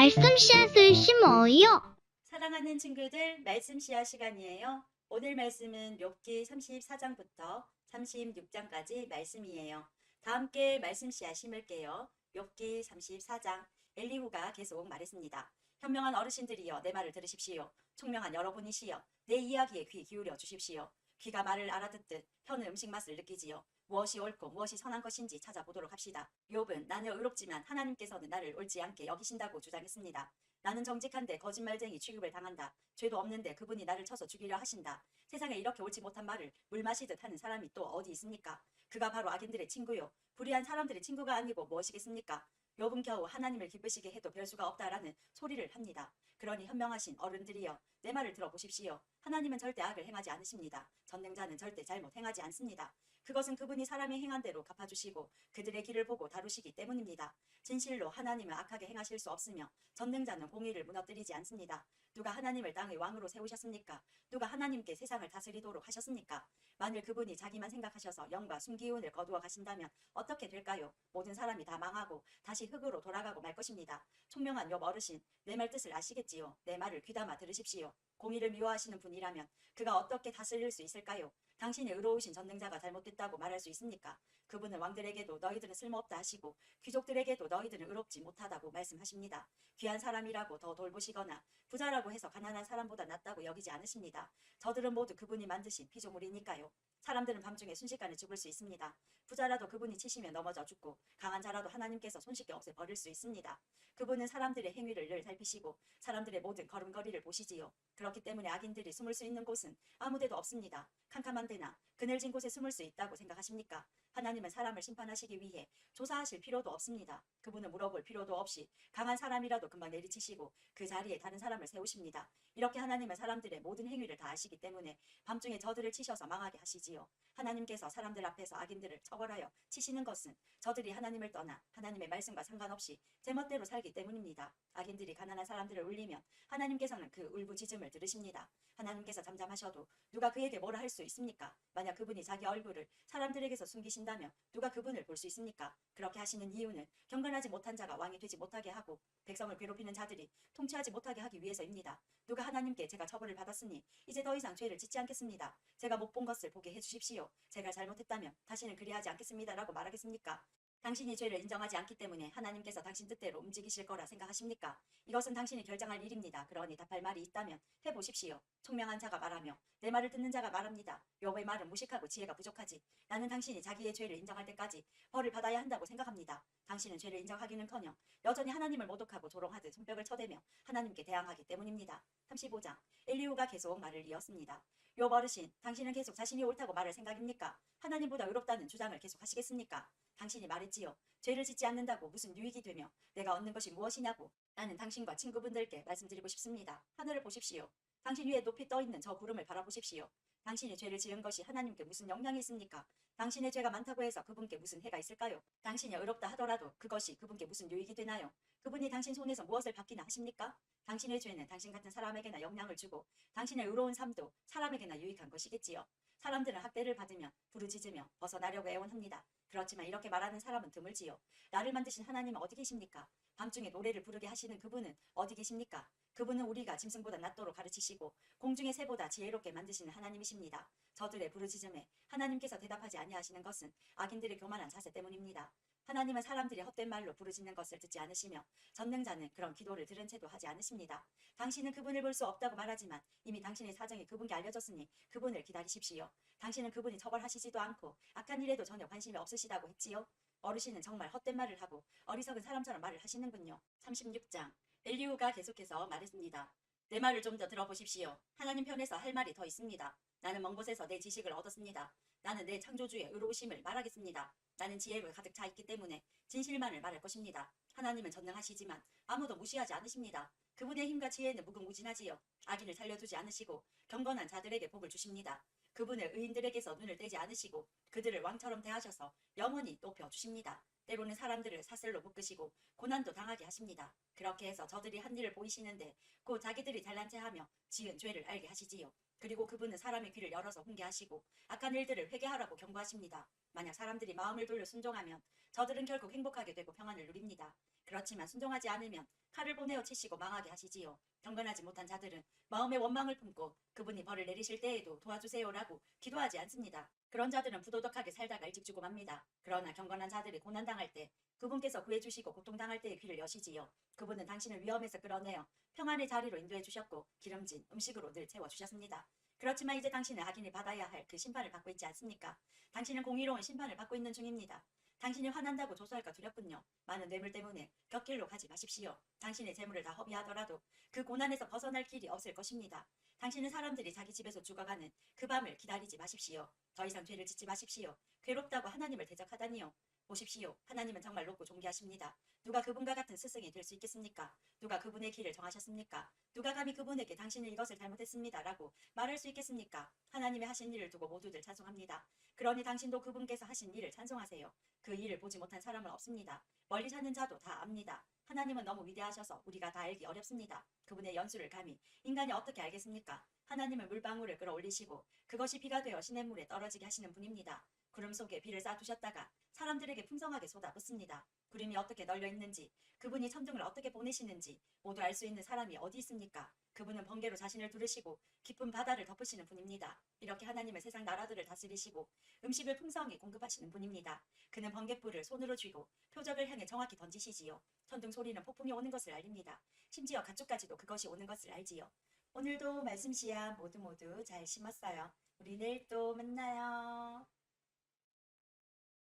말씀 씨앗을 심어요. 사랑하는 친구들, 말씀 시야 시간이에요. 오늘 말씀은 욥기 34장부터 36장까지 말씀이에요. 다 함께 말씀 씨야 심을게요. 욥기 34장 엘리후가 계속 말했습니다. 현명한 어르신들이여 내 말을 들으십시오. 총명한 여러분이시여 내 이야기에 귀 기울여 주십시오. 귀가 말을 알아듣듯 혀는 음식 맛을 느끼지요. 무엇이 옳고 무엇이 선한 것인지 찾아보도록 합시다. 욥은 나는 의롭지만 하나님께서는 나를 옳지 않게 여기신다고 주장했습니다. 나는 정직한데 거짓말쟁이 취급을 당한다. 죄도 없는데 그분이 나를 쳐서 죽이려 하신다. 세상에 이렇게 옳지 못한 말을 물 마시듯 하는 사람이 또 어디 있습니까? 그가 바로 악인들의 친구요. 불의한 사람들의 친구가 아니고 무엇이겠습니까? 욥은 겨우 하나님을 기쁘시게 해도 별 수가 없다라는 소리를 합니다. 그러니 현명하신 어른들이여 내 말을 들어보십시오. 하나님은 절대 악을 행하지 않으십니다. 전능자는 절대 잘못 행하지 않습니다. 그것은 그분이 사람이 행한 대로 갚아주시고 그들의 길을 보고 다루시기 때문입니다. 진실로 하나님은 악하게 행하실 수 없으며 전능자는 공의를 무너뜨리지 않습니다. 누가 하나님을 땅의 왕으로 세우셨습니까? 누가 하나님께 세상을 다스리도록 하셨습니까? 만일 그분이 자기만 생각하셔서 영과 순기운을 거두어 가신다면 어떻게 될까요? 모든 사람이 다 망하고 다시 흙으로 돌아가고 말 것입니다. 총명한 욥 어르신, 내 말 뜻을 아시겠지요? 내 말을 귀담아 들으십시오. 공의를 미워하시는 분이라면 그가 어떻게 다스릴 수 있을까요? 당신이 의로우신 전능자가 잘못됐다고 말할 수 있습니까? 그분은 왕들에게도 너희들은 쓸모없다 하시고 귀족들에게도 너희들은 의롭지 못하다고 말씀하십니다. 귀한 사람이라고 더 돌보시거나 부자라고 해서 가난한 사람보다 낫다고 여기지 않으십니다. 저들은 모두 그분이 만드신 피조물이니까요. 사람들은 밤중에 순식간에 죽을 수 있습니다. 부자라도 그분이 치시면 넘어져 죽고 강한 자라도 하나님께서 손쉽게 없애 버릴 수 있습니다. 그분은 사람들의 행위를 늘 살피시고 사람들의 모든 걸음걸이를 보시지요. 그렇기 때문에 악인들이 숨을 수 있는 곳은 아무데도 없습니다. 캄캄한 데나 그늘진 곳에 숨을 수 있다고 생각하십니까? 하나님은 사람을 심판하시기 위해 조사하실 필요도 없습니다. 그분은 물어볼 필요도 없이 강한 사람이라도 금방 내리치시고 그 자리에 다른 사람을 세우십니다. 이렇게 하나님은 사람들의 모든 행위를 다 아시기 때문에 밤중에 저들을 치셔서 망하게 하시지 요. 하나님께서 사람들 앞에서 악인들을 처벌하여 치시는 것은 저들이 하나님을 떠나 하나님의 말씀과 상관없이 제멋대로 살기 때문입니다. 악인들이 가난한 사람들을 울리면 하나님께서는 그 울부짖음을 들으십니다. 하나님께서 잠잠하셔도 누가 그에게 뭐라 할 수 있습니까? 만약 그분이 자기 얼굴을 사람들에게서 숨기신다면 누가 그분을 볼 수 있습니까? 그렇게 하시는 이유는 경건하지 못한 자가 왕이 되지 못하게 하고 백성을 괴롭히는 자들이 통치하지 못하게 하기 위해서입니다. 누가 하나님께 제가 처벌을 받았으니 이제 더 이상 죄를 짓지 않겠습니다. 제가 못 본 것을 보게 해 주십시오. 제가 잘못했다면 다시는 그리하지 않겠습니다라고 말하겠습니까? 당신이 죄를 인정하지 않기 때문에 하나님께서 당신 뜻대로 움직이실 거라 생각하십니까? 이것은 당신이 결정할 일입니다. 그러니 답할 말이 있다면 해보십시오. 총명한 자가 말하며 내 말을 듣는 자가 말합니다. 여호의 말은 무식하고 지혜가 부족하지. 나는 당신이 자기의 죄를 인정할 때까지 벌을 받아야 한다고 생각합니다. 당신은 죄를 인정하기는커녕 여전히 하나님을 모독하고 조롱하듯 손뼉을 쳐대며 하나님께 대항하기 때문입니다. 35장 엘리후가 계속 말을 이었습니다. 요 어르신, 당신은 계속 자신이 옳다고 말할 생각입니까? 하나님보다 의롭다는 주장을 계속 하시겠습니까? 당신이 말했지요. 죄를 짓지 않는다고 무슨 유익이 되며 내가 얻는 것이 무엇이냐고 나는 당신과 친구분들께 말씀드리고 싶습니다. 하늘을 보십시오. 당신 위에 높이 떠 있는 저 구름을 바라보십시오. 당신이 죄를 지은 것이 하나님께 무슨 영향이 있습니까? 당신의 죄가 많다고 해서 그분께 무슨 해가 있을까요? 당신이 의롭다 하더라도 그것이 그분께 무슨 유익이 되나요? 그분이 당신 손에서 무엇을 받기나 하십니까? 당신의 죄는 당신 같은 사람에게나 영향을 주고 당신의 의로운 삶도 사람에게나 유익한 것이겠지요. 사람들은 학대를 받으며 부르짖으며 벗어나려고 애원합니다. 그렇지만 이렇게 말하는 사람은 드물지요. 나를 만드신 하나님은 어디 계십니까? 밤중에 노래를 부르게 하시는 그분은 어디 계십니까? 그분은 우리가 짐승보다 낫도록 가르치시고 공중의 새보다 지혜롭게 만드시는 하나님이십니다. 저들의 부르짖음에 하나님께서 대답하지 아니하시는 것은 악인들의 교만한 자세 때문입니다. 하나님은 사람들이 헛된 말로 부르짖는 것을 듣지 않으시며 전능자는 그런 기도를 들은 채도 하지 않으십니다. 당신은 그분을 볼 수 없다고 말하지만 이미 당신의 사정이 그분께 알려졌으니 그분을 기다리십시오. 당신은 그분이 처벌하시지도 않고 악한 일에도 전혀 관심이 없으시다고 했지요. 어르신은 정말 헛된 말을 하고 어리석은 사람처럼 말을 하시는군요. 36장 엘리후가 계속해서 말했습니다. 내 말을 좀 더 들어보십시오. 하나님 편에서 할 말이 더 있습니다. 나는 먼 곳에서 내 지식을 얻었습니다. 나는 내 창조주의 의로우심을 말하겠습니다. 나는 지혜가 가득 차 있기 때문에 진실만을 말할 것입니다. 하나님은 전능하시지만 아무도 무시하지 않으십니다. 그분의 힘과 지혜는 무궁무진하지요. 악인을 살려두지 않으시고 경건한 자들에게 복을 주십니다. 그분을 의인들에게서 눈을 떼지 않으시고 그들을 왕처럼 대하셔서 영원히 높여 주십니다. 때로는 사람들을 사슬로 묶으시고 고난도 당하게 하십니다. 그렇게 해서 저들이 한 일을 보이시는데 곧 자기들이 잘난 체하며 지은 죄를 알게 하시지요. 그리고 그분은 사람의 귀를 열어서 훈계하시고 악한 일들을 회개하라고 경고하십니다. 만약 사람들이 마음을 돌려 순종하면 저들은 결국 행복하게 되고 평안을 누립니다. 그렇지만 순종하지 않으면 칼을 보내어 치시고 망하게 하시지요. 경건하지 못한 자들은 마음의 원망을 품고 그분이 벌을 내리실 때에도 도와주세요라고 기도하지 않습니다. 그런 자들은 부도덕하게 살다가 일찍 죽고 맙니다. 그러나 경건한 자들이 고난당할 때 그분께서 구해주시고 고통당할 때에 귀를 여시지요. 그분은 당신을 위험에서 끌어내어 평안의 자리로 인도해 주셨고 기름진 음식으로 늘 채워주셨습니다. 그렇지만 이제 당신은 악인이 받아야 할 그 심판을 받고 있지 않습니까? 당신은 공의로운 심판을 받고 있는 중입니다. 당신이 화난다고 조소할까 두렵군요. 많은 뇌물 때문에 곁길로 가지 마십시오. 당신의 재물을 다 허비하더라도 그 고난에서 벗어날 길이 없을 것입니다. 당신은 사람들이 자기 집에서 죽어가는 그 밤을 기다리지 마십시오. 더 이상 죄를 짓지 마십시오. 괴롭다고 하나님을 대적하다니요. 보십시오. 하나님은 정말 높고 존귀하십니다. 누가 그분과 같은 스승이 될 수 있겠습니까? 누가 그분의 길을 정하셨습니까? 누가 감히 그분에게 당신은 이것을 잘못했습니다 라고 말할 수 있겠습니까? 하나님의 하신 일을 두고 모두들 찬송합니다. 그러니 당신도 그분께서 하신 일을 찬송하세요. 그 일을 보지 못한 사람은 없습니다. 멀리 사는 자도 다 압니다. 하나님은 너무 위대하셔서 우리가 다 알기 어렵습니다. 그분의 연수를 감히 인간이 어떻게 알겠습니까? 하나님은 물방울을 끌어올리시고 그것이 비가 되어 시냇물에 떨어지게 하시는 분입니다. 구름 속에 비를 쌓두셨다가 사람들에게 풍성하게 쏟아붓습니다. 구름이 어떻게 널려 있는지, 그분이 천둥을 어떻게 보내시는지 모두 알 수 있는 사람이 어디 있습니까? 그분은 번개로 자신을 두르시고 깊은 바다를 덮으시는 분입니다. 이렇게 하나님은 세상 나라들을 다스리시고 음식을 풍성히 공급하시는 분입니다. 그는 번개불을 손으로 쥐고 표적을 향해 정확히 던지시지요. 천둥 소리는 폭풍이 오는 것을 알립니다. 심지어 가축까지도 그것이 오는 것을 알지요. 오늘도 말씀 씨앗 모두 모두 잘 심었어요. 우리 내일 또 만나요.